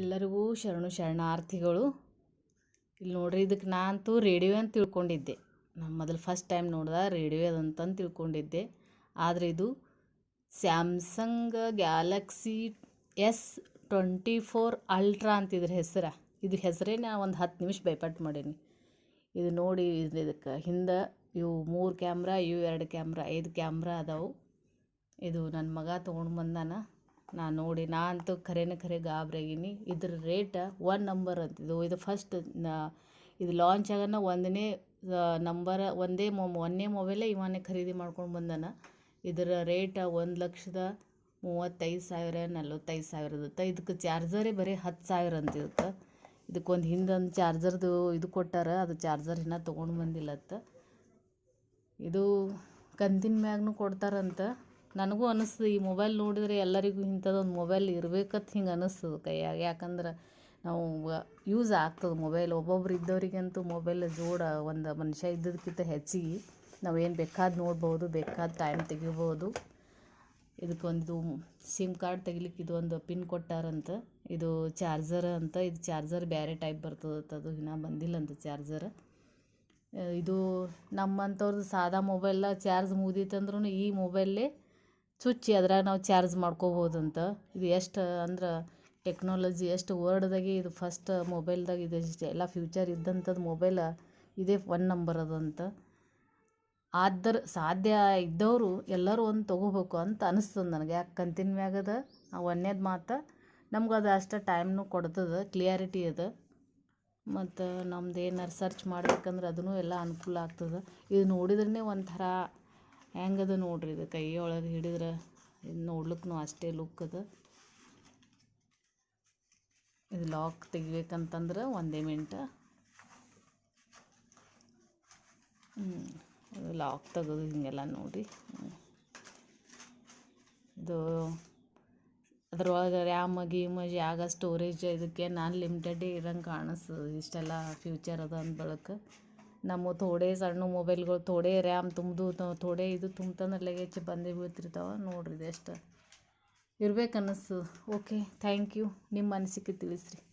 ಎಲ್ಲರಿಗೂ ಶರಣು ಶರಣಾರ್ಥಿಗಳು. ಇಲ್ಲಿ ನೋಡ್ರಿ ಇದಕ್ಕೆ ನಾನಂತೂ ರೇಡಿಯೋ ಅಂತ ತಿಳ್ಕೊಂಡಿದ್ದೆ. ನಾನು ಮೊದಲು ಫಸ್ಟ್ ಟೈಮ್ ನೋಡ್ದೆ, ರೇಡಿಯೋ ಅದಂತಂದು ತಿಳ್ಕೊಂಡಿದ್ದೆ. ಆದರೆ ಇದು Samsung Galaxy S twenty four Ultra ಅಂತ ಇದ್ರ ಹೆಸರು. ಇದ್ರ ಹೆಸರೇ ನಾ ಒಂದು ಹತ್ತು ನಿಮಿಷ ಭಯಪಟ್ಟು ಮಾಡೀನಿ. ಇದು ನೋಡಿ ಇದಕ್ಕೆ ಹಿಂದೆ ಇವು ಮೂರು ಕ್ಯಾಮ್ರಾ, ಇವು ಎರಡು ಕ್ಯಾಮ್ರಾ, ಐದು ಕ್ಯಾಮ್ರಾ ಅದಾವು. ಇದು ನನ್ನ ಮಗ ತೊಗೊಂಡು ಬಂದಾನ. ನಾನು ನೋಡಿ ನಾ ಅಂತೂ ಖರೇನ ಖರೆ ಗಾಬರಿಯಾಗೀನಿ. ಇದ್ರ ರೇಟ ಒನ್ ನಂಬರ್ ಅಂತ ಇದು ಫಸ್ಟ್ ನಾ, ಇದು ಲಾಂಚ್ ಆಗೋಣ ಒಂದನೇ ನಂಬರ ಒಂದೇ ಮೊ ಒಂದನೇ ಮೊಬೈಲೇ ಇವನೇ ಖರೀದಿ ಮಾಡ್ಕೊಂಡು ಬಂದಾನ. ಇದರ ರೇಟ ಒಂದು ಲಕ್ಷದ ಮೂವತ್ತೈದು ಸಾವಿರ, ನಲ್ವತ್ತೈದು ಸಾವಿರದತ್ತ ಇದಕ್ಕೆ ಚಾರ್ಜರೇ ಬರೀ ಹತ್ತು ಸಾವಿರ ಅಂತ ಇರುತ್ತೆ ಇದಕ್ಕೊಂದು ಹಿಂದೊಂದು ಚಾರ್ಜರ್ದು ಇದು ಕೊಟ್ಟಾರ, ಅದು ಚಾರ್ಜರ್ ಇನ್ನೂ ತೊಗೊಂಡು ಬಂದಿಲ್ಲತ್ತ. ಇದು ಕಂತಿನ ಮ್ಯಾಗನು ಕೊಡ್ತಾರಂತ. ನನಗೂ ಅನ್ನಿಸ್ತದೆ ಈ ಮೊಬೈಲ್ ನೋಡಿದರೆ ಎಲ್ಲರಿಗೂ ಇಂಥದ್ದೊಂದು ಮೊಬೈಲ್ ಇರ್ಬೇಕಂತ ಹಿಂಗೆ ಅನ್ನಿಸ್ತದೆ ಕೈಯಾಗ. ಯಾಕಂದ್ರೆ ನಾವು ಯೂಸ್ ಆಗ್ತದೆ ಮೊಬೈಲ್. ಒಬ್ಬೊಬ್ರು ಇದ್ದವರಿಗಂತೂ ಮೊಬೈಲ್ ಜೋಡ ಒಂದು ಮನುಷ್ಯ ಇದ್ದದಕ್ಕಿಂತ ಹೆಚ್ಚಿಗೆ ನಾವು ಏನು ಬೇಕಾದ ನೋಡ್ಬೋದು, ಬೇಕಾದ ಟೈಮ್ ತೆಗಿಬೋದು. ಇದಕ್ಕೊಂದು ಸಿಮ್ ಕಾರ್ಡ್ ತೆಗಿಲಿಕ್ಕೆ ಇದು ಒಂದು ಪಿನ್ ಕೊಟ್ಟಾರಂತ. ಇದು ಚಾರ್ಜರ್ ಅಂತ. ಇದು ಚಾರ್ಜರ್ ಬೇರೆ ಟೈಪ್ ಬರ್ತದಂತ ಅದು ಇನ್ನೂ ಬಂದಿಲ್ಲಂತ ಚಾರ್ಜರ್ ಇದು ನಮ್ಮಂಥವ್ರದ್ದು ಸಾದಾ ಮೊಬೈಲ ಚಾರ್ಜ್ ಮುಗ್ದಿತ್ತಂದ್ರೂ ಈ ಮೊಬೈಲೇ ಚುಚ್ಚಿ ಅದ್ರಾಗ ನಾವು ಚಾರ್ಜ್ ಮಾಡ್ಕೋಬೋದಂತ. ಇದು ಎಷ್ಟು ಅಂದ್ರೆ ಟೆಕ್ನಾಲಜಿ ಎಷ್ಟು ವರ್ಡ್ದಾಗೆ ಇದು ಫಸ್ಟ್ ಮೊಬೈಲ್ದಾಗ ಇದು ಎಲ್ಲ ಫ್ಯೂಚರ್ ಇದ್ದಂಥದ್ದು ಮೊಬೈಲ ಇದೇ ಒನ್ ನಂಬರ್ ಅದಂತ. ಆದ್ರೆ ಸಾಧ್ಯ ಇದ್ದವರು ಎಲ್ಲರೂ ಒಂದು ತೊಗೋಬೇಕು ಅಂತ ಅನಿಸ್ತದೆ ನನಗೆ. ಯಾಕೆ ಕಂತಿನ ಮ್ಯಾಗದ ಒಂದೇದು ಮಾತು. ನಮ್ಗೆ ಅದು ಅಷ್ಟು ಟೈಮ್ನು ಕೊಡ್ತದೆ, ಕ್ಲಿಯಾರಿಟಿ ಅದ. ಮತ್ತು ನಮ್ದು ಏನಾರು ಸರ್ಚ್ ಮಾಡ್ಬೇಕಂದ್ರೆ ಅದೂ ಎಲ್ಲ ಅನುಕೂಲ ಆಗ್ತದೆ. ಇದು ನೋಡಿದ್ರೇ ಒಂಥರ ಹೆಂಗದ ನೋಡ್ರಿ ಇದು ಕೈಯೊಳಗೆ ಹಿಡಿದ್ರೆ, ಇದು ನೋಡ್ಲಿಕ್ಕೂ ಅಷ್ಟೇ ಲುಕ್ ಅದ. ಇದು ಲಾಕ್ ತೆಗಿಬೇಕಂತಂದ್ರೆ ಒಂದೇ ಹ್ಞೂ ಲಾಕ್ ತೆಗೆದು ಹಿಂಗೆಲ್ಲ ನೋಡಿ. ಇದು ಅದ್ರೊಳಗೆ ರ್ಯಾಮ್, ಗೀಮ್ ಯಾಗ ಸ್ಟೋರೇಜ್ ಇದಕ್ಕೆ ನಾನು ಲಿಮಿಟೆಡ್ ಇರಂಗೆ ಕಾಣಿಸ್ತದೆ ಇಷ್ಟೆಲ್ಲ ಫ್ಯೂಚರ್ ಅದ ಅಂದ ನಮ್ಮ ಥೋಡೆ ಸಣ್ಣ ಮೊಬೈಲ್ಗಳು ಥೋಡೆ ರ್ಯಾಮ್ ತುಂಬ್ದು ಥೋಡೆ ಇದು ತುಂಬ್ತಂದ್ರೆ ಲಗೇಜ್ ಬಂದೇ ಬೀಳ್ತಿರ್ತಾವೆ. ನೋಡ್ರಿ ಇದೆಷ್ಟು ಇರ್ಬೇಕು ಅನ್ನಿಸ್ತದೆ ಓಕೆ ಥ್ಯಾಂಕ್ ಯು ನಿಮ್ಮ ಅನಿಸಿಕೆ ತಿಳಿಸ್ರಿ.